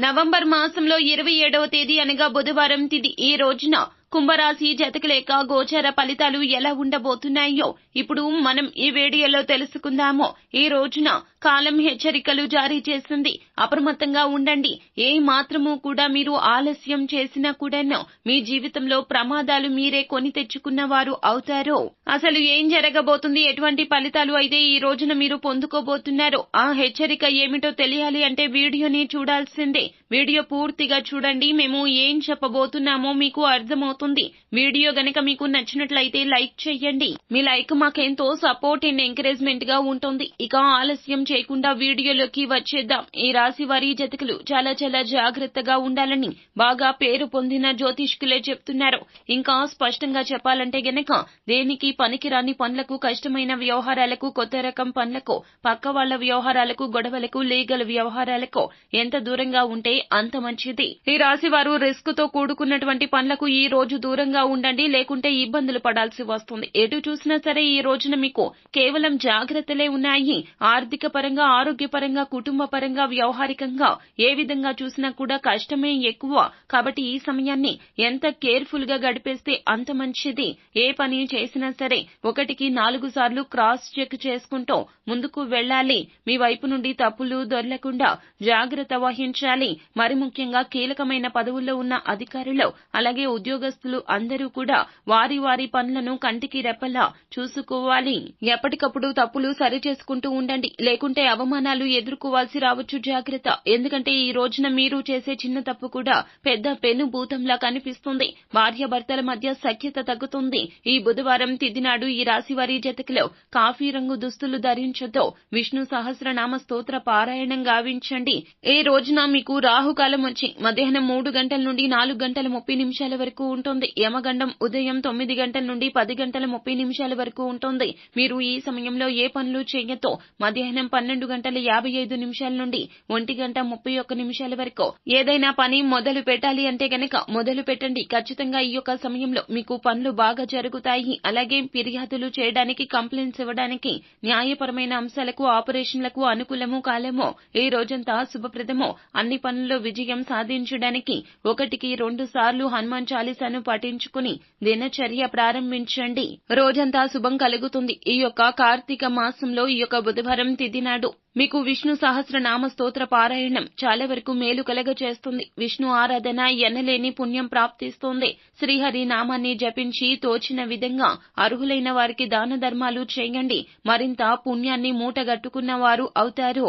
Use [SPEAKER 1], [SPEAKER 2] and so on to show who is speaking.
[SPEAKER 1] November మాసంలో ఇరవై ఏడవ తేదీ అనగా బుధవారం తిది ఈ రోజున కుంభరాశి జతకలేక గోచర ఫలితాలు ఎలా ఉండబోతున్నాయో ఇప్పుడు మనం ఈ వీడియోలో తెలుసుకుందాము. ఈ రోజున కాలం హెచ్చరికలు జారీ చేసింది అప్రమత్తంగా ఉండండి. ఏ మాత్రము కూడా మీరు ఆలస్యం చేసినా కూడాను మీ జీవితంలో ప్రమాదాలు మీరే కొని తెచ్చుకున్న వారు అవుతారు. అసలు ఏం జరగబోతుంది? ఎటువంటి ఫలితాలు అయితే ఈ రోజున మీరు పొందుకోబోతున్నారు? ఆ హెచ్చరిక ఏమిటో తెలియాలి అంటే వీడియోని చూడాల్సిందే. వీడియో పూర్తిగా చూడండి. మేము ఏం చెప్పబోతున్నామో మీకు అర్థమవుతుంది. వీడియో గనక మీకు నచ్చినట్లయితే లైక్ చేయండి మీ లైక్ మాకెంతో సపోర్ట్ అండ్ ఎంకరేజ్మెంట్గా ఉంటుంది. ఇక ఆలస్యం చేయకుండా వీడియోలోకి వచ్చేద్దాం. ఈ రాశి వారి జతకులు చాలా చాలా జాగ్రత్తగా ఉండాలని బాగా పేరు పొందిన జ్యోతిష్కులే చెప్తున్నారు. ఇంకా స్పష్టంగా చెప్పాలంటే గనక దేనికి పనికిరాని పనులకు కష్టమైన వ్యవహారాలకు కొత్త రకం పనులకు పక్క వాళ్ళ వ్యవహారాలకు గొడవలకు లీగల్ వ్యవహారాలకు ఎంత దూరంగా ఉంటే అంత మంచిది. ఈ రాశి వారు రిస్క్తో కూడుకున్నటువంటి పనులకు ఈ రోజు దూరంగా ఉండండి లేకుంటే ఇబ్బందులు పడాల్సి వస్తుంది. ఎటు చూసినా సరే ఈ రోజున మీకు కేవలం జాగ్రత్తలే ఉన్నాయి. ఆర్థిక పరంగా ఆరోగ్యపరంగా కుటుంబ పరంగా వ్యవహారికంగా ఏ విధంగా చూసినా కూడా కష్టమే ఎక్కువ. కాబట్టి ఈ సమయాన్ని ఎంత కేర్ఫుల్గా గడిపేస్తే అంత మంచిది. ఏ పని చేసినా సరే ఒకటికి నాలుగు సార్లు క్రాస్ చెక్ చేసుకుంటూ ముందుకు వెళ్ళాలి. మీ వైపు నుండి తప్పులు దొరలకుండా జాగ్రత్త వహించాలి. మరి ముఖ్యంగా కీలకమైన పదవుల్లో ఉన్న అధికారులు అలాగే ఉద్యోగస్తులు అందరూ కూడా వారి వారి పనులను కంటికి రెప్పలా చూసుకోవాలి. ఎప్పటికప్పుడు తప్పులు సరి చేసుకుంటూ ఉండండి. లేకుంటే అవమానాలు ఎదుర్కోవాల్సి రావచ్చు. జాగ్రత్త. ఎందుకంటే ఈ రోజున మీరు చేసే చిన్న తప్పు కూడా పెద్ద పెను భూతంలా కనిపిస్తుంది. భార్యాభర్తల మధ్య సఖ్యత తగ్గుతుంది. ఈ బుధవారం తిదినాడు ఈ రాశి వారి జతకిలో కాఫీ రంగు దుస్తులు ధరించొద్దు. విష్ణు సహస్రనామ స్తోత్ర పారాయణం గావించండి. ఈ రోజున మీకు రాహుకాలం వచ్చి మధ్యాహ్నం మూడు గంటల నుండి నాలుగు గంటల ముప్పై నిమిషాల వరకు ఉంటుంది యమగండం ఉదయం తొమ్మిది గంటల నుండి పది గంటల ముప్పై నిమిషాల వరకు ఉంటుంది. మీరు ఈ సమయంలో ఏ పనులు చేయతో మధ్యాహ్నం పన్నెండు గంటల యాభై ఐదు నిమిషాల నుండి ఒంటి గంట ముప్పై ఒక్క నిమిషాల వరకు. ఏదైనా పని మొదలు పెట్టాలి అంటే గనక మొదలు పెట్టండి. ఖచ్చితంగా ఈ యొక్క సమయంలో మీకు పనులు బాగా జరుగుతాయి. అలాగే ఫిర్యాదులు చేయడానికి కంప్లైంట్స్ ఇవ్వడానికి న్యాయపరమైన అంశాలకు ఆపరేషన్లకు అనుకూలము కాలము ఈ రోజంతా శుభప్రదము అన్ని పనుల్లో విజయం సాధించడానికి ఒకటికి రెండు సార్లు హనుమాన్ చాలీసాను పఠించుకుని దినచర్య ప్రారంభించండి. రోజంతా శుభం కలుగుతుంది. ఈ యొక్క కార్తీక మాసంలో ఈ యొక్క బుధవారం తిథి నాడు మీకు విష్ణు సహస్రనామ స్తోత్ర పారాయణం చాలా వరకు మేలు కలగ చేస్తుంది విష్ణు ఆరాధన ఎనలేని పుణ్యం ప్రాప్తిస్తుంది. శ్రీహరి నామాన్ని జపించి తోచిన విధంగా అర్హులైన వారికి దాన ధర్మాలు చేయండి. మరింత పుణ్యాన్ని మూటగట్టుకున్న వారు అవుతారు.